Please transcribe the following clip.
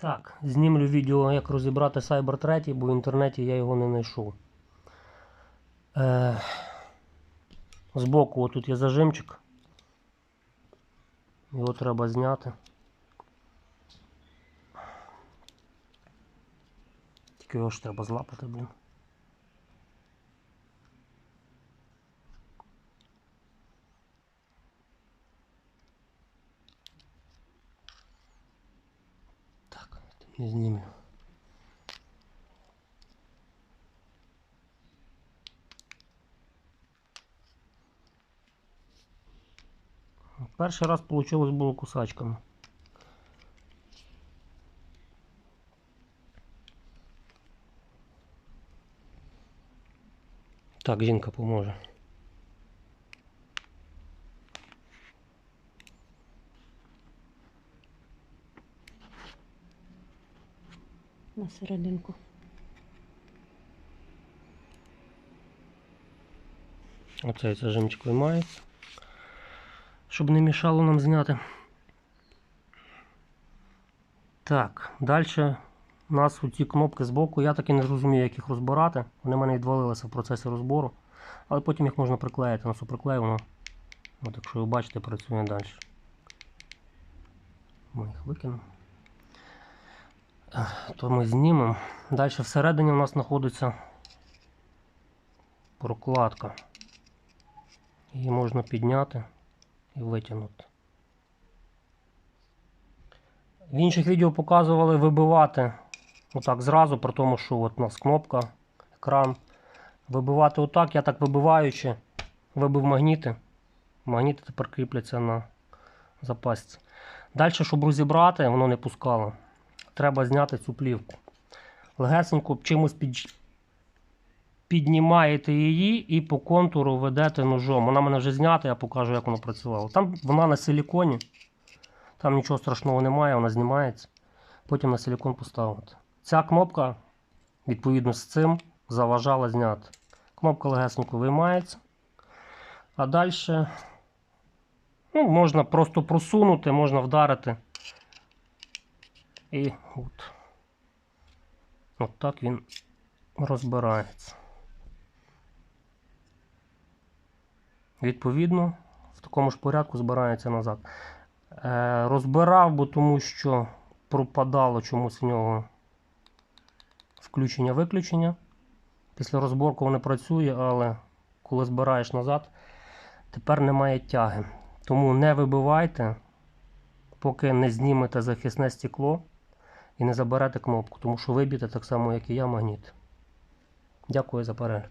Так, знімлю відео, як розібрати Cyber 3, бо в інтернеті я його не знайшов. Е, збоку отут є зажимчик. Його треба зняти. Тільки його ж треба злапати, блін. Не знімлю. Перший раз вийшло було кусачками. Так, жінка поможе. На серединку. Оцей зажимчик виймається. Щоб не мішало нам зняти. Так, далі у нас ці кнопки збоку. Я таки не розумію, як їх розбирати. Вони в мене відвалилися в процесі розбору. Але потім їх можна приклеїти на суперклей, воно. От, якщо ви бачите, працює далі. Ми їх викинемо. То ми знімемо. Далі всередині у нас знаходиться прокладка. Її можна підняти і витягнути. В інших відео показували вибивати отак зразу, при тому, що от у нас кнопка, екран. Вибивати отак, я так вибиваючи, вибив магніти. Магніти тепер кріпляться на запасці. Далі, щоб розібрати, воно не пускало. Треба зняти цю плівку. Легесенько чимось під, піднімаєте її і по контуру ведете ножом. Вона мене вже знята, я покажу, як воно працювало. Там вона на силіконі. Там нічого страшного немає, вона знімається. Потім на силікон поставити. Ця кнопка, відповідно з цим, заважала зняти. Кнопка легесенько виймається. А далі ну, можна просто просунути, можна вдарити. І от. От так він розбирається. Відповідно, в такому ж порядку збирається назад. Е, розбирав, бо тому що пропадало чомусь в нього включення-виключення. Після розборку воно працює, але коли збираєш назад, тепер немає тяги. Тому не вибивайте, поки не знімете захисне стекло і не заберете кнопку, тому що виб'єте так само, як і я, магніт. Дякую за перегляд.